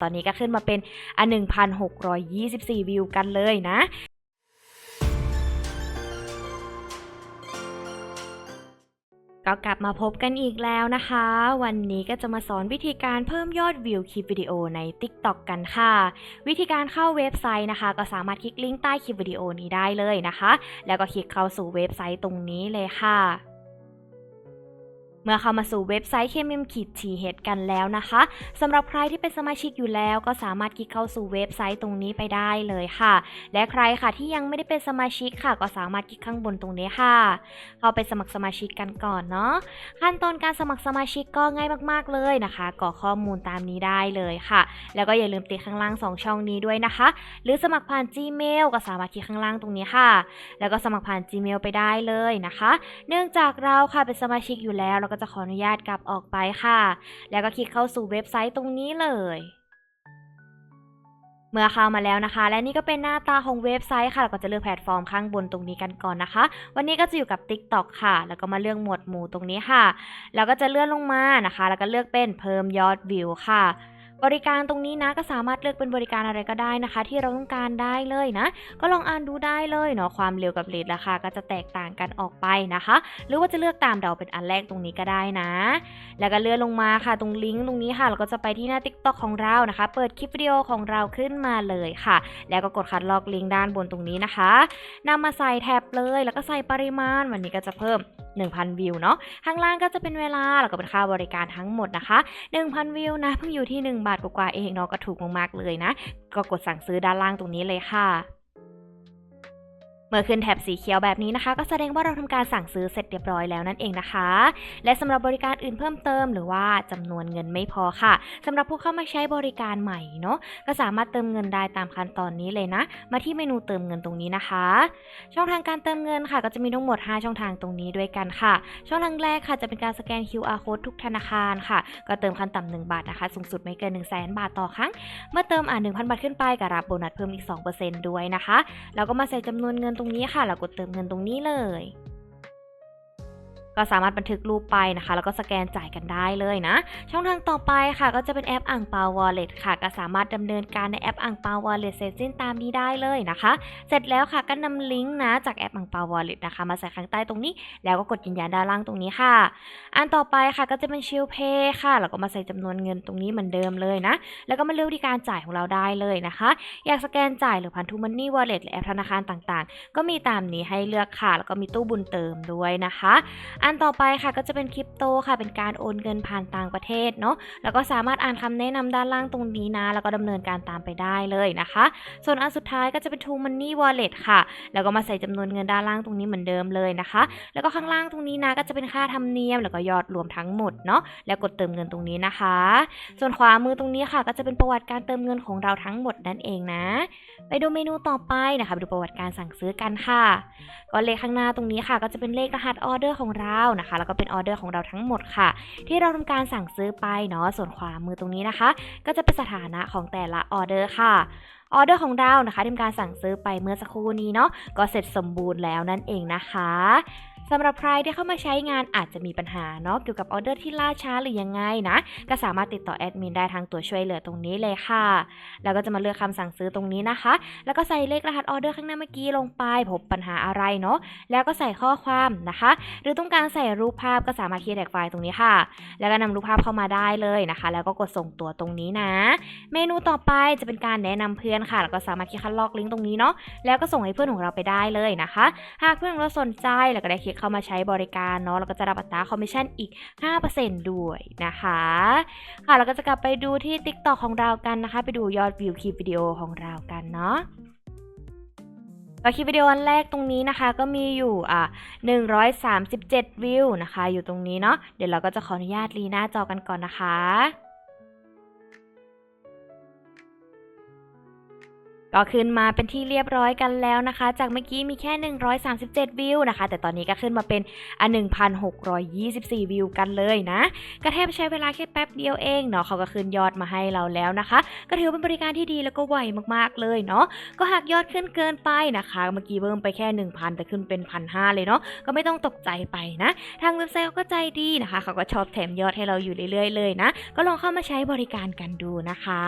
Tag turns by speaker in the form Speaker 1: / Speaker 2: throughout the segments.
Speaker 1: ตอนนี้ก็ขึ้นมาเป็นอัน1,624 วิวกันเลยนะก็กลับมาพบกันอีกแล้วนะคะ วันนี้ก็จะมาสอนวิธีการเพิ่มยอดวิวคลิปวิดีโอใน TikTok กันค่ะ วิธีการเข้าเว็บไซต์นะคะ ก็สามารถคลิกลิงก์ใต้คลิปวิดีโอนี้ได้เลยนะคะ แล้วก็คลิกเข้าสู่เว็บไซต์ตรงนี้เลยค่ะ เมื่อเข้ามาสู่เว็บไซต์ KMM ขีดทีเฮดกันแล้วนะคะสำหรับใครที่เป็นสมาชิกอยู่แล้ว ก็สามารถคลิกเข้าสู่เว็บไซต์ตรงนี้ไปได้เลยค่ะ และใครค่ะที่ยังไม่ได้เป็นสมาชิกค่ะ ก็สามารถคลิกข้างบนตรงนี้ค่ะ เข้าไปสมัครสมาชิกกันก่อนเนาะขั้นตอนการสมัครสมาชิกก็ง่ายมากๆเลยนะคะกรอกข้อมูลตามนี้ได้เลยค่ะ แล้วก็อย่าลืมติดข้างล่าง 2 ช่องนี้ด้วยนะคะ หรือสมัครผ่าน Gmail ก็สามารถคลิกข้างล่างตรงนี้ค่ะ แล้วก็สมัครผ่าน Gmail ไปได้เลยนะคะ เนื่องจากเราค่ะเป็นสมาชิกอยู่แล้วเราก็จะขออนุญาตกลับออกไปค่ะ แล้วก็คลิกเข้าสู่เว็บไซต์ตรงนี้เลยเมื่อเข้ามาแล้วนะคะ และนี่ก็เป็นหน้าตาของเว็บไซต์ค่ะเราก็จะเลือกแพลตฟอร์มข้างบนตรงนี้กันก่อนนะคะ วันนี้ก็จะอยู่กับ TikTok ค่ะ แล้วก็มาเลือกหมวดหมู่ตรงนี้ค่ะ แล้วก็จะเลื่อนลงมานะคะ แล้วก็เลือกเป็นเพิ่มยอดวิวค่ะ บริการตรงนี้นะก็สามารถเลือกเป็นบริการอะไรก็ได้นะคะ ที่เราต้องการได้เลยนะ ก็ลองอ่านดูได้เลยเนาะความเร็วกับเรทราคาก็จะแตกต่างกันออกไปนะคะ หรือว่าจะเลือกตามเราเป็นอันแรกตรงนี้ก็ได้นะ แล้วก็เลื่อนลงมาค่ะตรงลิงก์ตรงนี้ค่ะ เราก็จะไปที่หน้า TikTok ของเรานะคะ เปิดคลิปวิดีโอของเราขึ้นมาเลยค่ะ แล้วก็กดคัดลอกลิงก์ด้านบนตรงนี้นะคะนำมาใส่แท็บเลย แล้วก็ใส่ปริมาณวันนี้ก็จะเพิ่ม 1,000 วิวเนาะข้างล่างก็จะเป็นเวลาแล้วก็เป็นค่าบริการทั้งหมดนะคะ 1,000 วิวนะเพิ่งอยู่ที่ 1 บาทกว่าๆเองเนาะก็ถูกมากๆเลยนะ ก็กดสั่งซื้อด้านล่างตรงนี้เลยค่ะ เมื่อขึ้นแถบสีเขียวแบบนี้นะคะ ก็แสดงว่าเราทำการสั่งซื้อเสร็จเรียบร้อยแล้วนั่นเองนะคะ และสำหรับบริการอื่นเพิ่มเติม หรือว่าจำนวนเงินไม่พอค่ะสำหรับผู้เข้ามาใช้บริการใหม่เนาะก็สามารถเติมเงินได้ตามขั้นตอนนี้เลยนะ มาที่เมนูเติมเงินตรงนี้นะคะ ช่องทางการเติมเงินค่ะ ก็จะมีทั้งหมด 5 ช่องทางตรงนี้ด้วยกันค่ะ ช่องทางแรกค่ะจะเป็นการสแกน QR code ทุกธนาคารค่ะ ก็เติมขั้นต่ำ1บาทนะคะ สูงสุดไม่เกิน 1 0 0 0 0แบาทต่อครั้ง เมื่อเติมอ่าน1,000 บาทขึ้นไปก็รับโบนัสเพิ่มอีก 2%ด้วยนะคะ แล้วก็มาใส่จำนวนเงินตรงนี้ค่ะแล้วกดเติมเงินตรงนี้เลย ก็สามารถบันทึกรูปไปนะคะ แล้วก็สแกนจ่ายกันได้เลยนะ ช่องทางต่อไปค่ะ ก็จะเป็นแอปอ่างเปาวอลเล็ตค่ะ ก็สามารถดำเนินการในแอปอ่างเปาวอลเล็ตเสร็จสิ้นตามนี้ได้เลยนะคะ เสร็จแล้วค่ะก็นำลิงก์นะจากแอปอ่างเปาวอลเล็ตนะคะ มาใส่ข้างใต้ตรงนี้ แล้วก็กดยืนยันด้านล่างตรงนี้ค่ะ อันต่อไปค่ะก็จะเป็นชิลเพย์ค่ะแล้วก็มาใส่จำนวนเงินตรงนี้เหมือนเดิมเลยนะ แล้วก็มาเลือกวิธีการจ่ายของเราได้เลยนะคะ อยากสแกนจ่ายหรือผ่านทูมันนี่วอลเล็ตหรือแอปธนาคารต่างๆ ก็มีตามนี้ให้เลือกค่ะ แล้วก็มีตู้บุญเติมด้วยนะคะอันต่อไปค่ะก็จะเป็นคริปโตค่ะ เป็นการโอนเงินผ่านต่างประเทศเนาะแล้วก็สามารถอ่านคำแนะนำด้านล่างตรงนี้นะ แล้วก็ดำเนินการตามไปได้เลยนะคะ ส่วนอันสุดท้ายก็จะเป็น True Money Wallet ค่ะ แล้วก็มาใส่จำนวนเงินด้านล่างตรงนี้เหมือนเดิมเลยนะคะ แล้วก็ข้างล่างตรงนี้นะก็จะเป็นค่าธรรมเนียม แล้วก็ยอดรวมทั้งหมดเนาะแล้วกดเติมเงินตรงนี้นะคะ ส่วนขวามือตรงนี้ค่ะ ก็จะเป็นประวัติการเติมเงินของเราทั้งหมดนั่นเองนะ ไปดูเมนูต่อไปนะคะไปดูประวัติการสั่งซื้อกันค่ะก็เลขข้างหน้าตรงนี้ค่ะ ก็จะเป็นเลขรหัสออเดอร์ของเรานะคะ แล้วก็เป็นออเดอร์ของเราทั้งหมดค่ะ ที่เราทำการสั่งซื้อไปเนาะส่วนขวามือตรงนี้นะคะ ก็จะเป็นสถานะของแต่ละออเดอร์ค่ะออเดอร์ของเรานะคะทำการสั่งซื้อไปเมื่อสักครู่นี้เนาะก็เสร็จสมบูรณ์แล้วนั่นเองนะคะ สำหรับใครที่เข้ามาใช้งานอาจจะมีปัญหาเนาะเกี่ยวกับออเดอร์ที่ล่าช้าหรือยังไงนะ ก็สามารถติดต่อแอดมินได้ทางตัวช่วยเหลือตรงนี้เลยค่ะ แล้วก็จะมาเลือกคำสั่งซื้อตรงนี้นะคะ แล้วก็ใส่เลขรหัสออเดอร์ข้างหน้าเมื่อกี้ลงไป พบปัญหาอะไรเนาะแล้วก็ใส่ข้อความนะคะ หรือต้องการใส่รูปภาพก็สามารถคีย์แท็กไฟล์ตรงนี้ค่ะ แล้วก็นำรูปภาพเข้ามาได้เลยนะคะ แล้วก็กดส่งตัวตรงนี้นะ เมนูต่อไปจะเป็นการแนะนำเพื่อนค่ะ แล้วก็สามารถคลิกคัดลอกลิงก์ตรงนี้เนาะแล้วก็ส่งให้เพื่อนของเราไปได้เลยนะคะ หากเพื่อนของเราสนใจแล้วก็ได้คลิกเข้ามาใช้บริการเนาะแล้วก็จะรับอัตราคอมมิชชั่นอีก 5%ด้วยนะคะค่ะเราก็จะกลับไปดูที่ TikTok ของเรากันนะคะ ไปดูยอดวิวคลิปวิดีโอของเรากันเนาะก็คลิปวิดีโออันแรกตรงนี้นะคะก็มีอยู่อะ137 วิวนะคะ อยู่ตรงนี้เนาะเดี๋ยวเราก็จะขออนุญาตรีหน้าจอกันก่อนนะคะ ก็ขึ้นมาเป็นที่เรียบร้อยกันแล้วนะคะ จากเมื่อกี้มีแค่ 137 วิวนะคะ แต่ตอนนี้ก็ขึ้นมาเป็นอะ1,624 วิวกันเลยนะก็แทบใช้เวลาแค่แป๊บเดียวเองเนาะเขาก็ขึ้นยอดมาให้เราแล้วนะคะ ก็ถือเป็นบริการที่ดีแล้วก็ไวมากๆเลยเนาะก็หากยอดขึ้นเกินไปนะคะ เมื่อกี้เพิ่มไปแค่ 1,000 แต่ขึ้นเป็น1,500เลยเนาะก็ไม่ต้องตกใจไปนะ ทางเว็บไซต์เขาก็ใจดีนะคะเขาก็ชอบแถมยอดให้เราอยู่เรื่อยๆเลยนะก็ลองเข้ามาใช้บริการกันดูนะคะ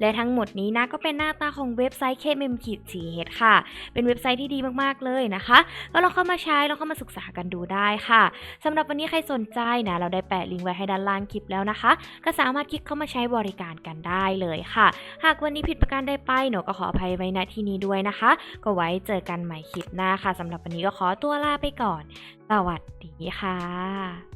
Speaker 1: และทั้งหมดนี้นะก็เป็นหน้าตาของเว็บบไซต์ KMM ขีดสีเฮดค่ะ เป็นเว็บไซต์ที่ดีมากๆเลยนะคะ ก็ลองเข้ามาใช้ลองเข้ามาศึกษากันดูได้ค่ะสำหรับวันนี้ใครสนใจนะเราได้แปะลิงก์ไว้ให้ด้านล่างคลิปแล้วนะคะ ก็สามารถคลิกเข้ามาใช้บริการกันได้เลยค่ะ หากวันนี้ผิดประการใดไปหนูก็ขออภัยไว้ณที่นี้ด้วยนะคะ ก็ไว้เจอกันใหม่คลิปหน้าค่ะสำหรับวันนี้ก็ขอตัวลาไปก่อน สวัสดีค่ะ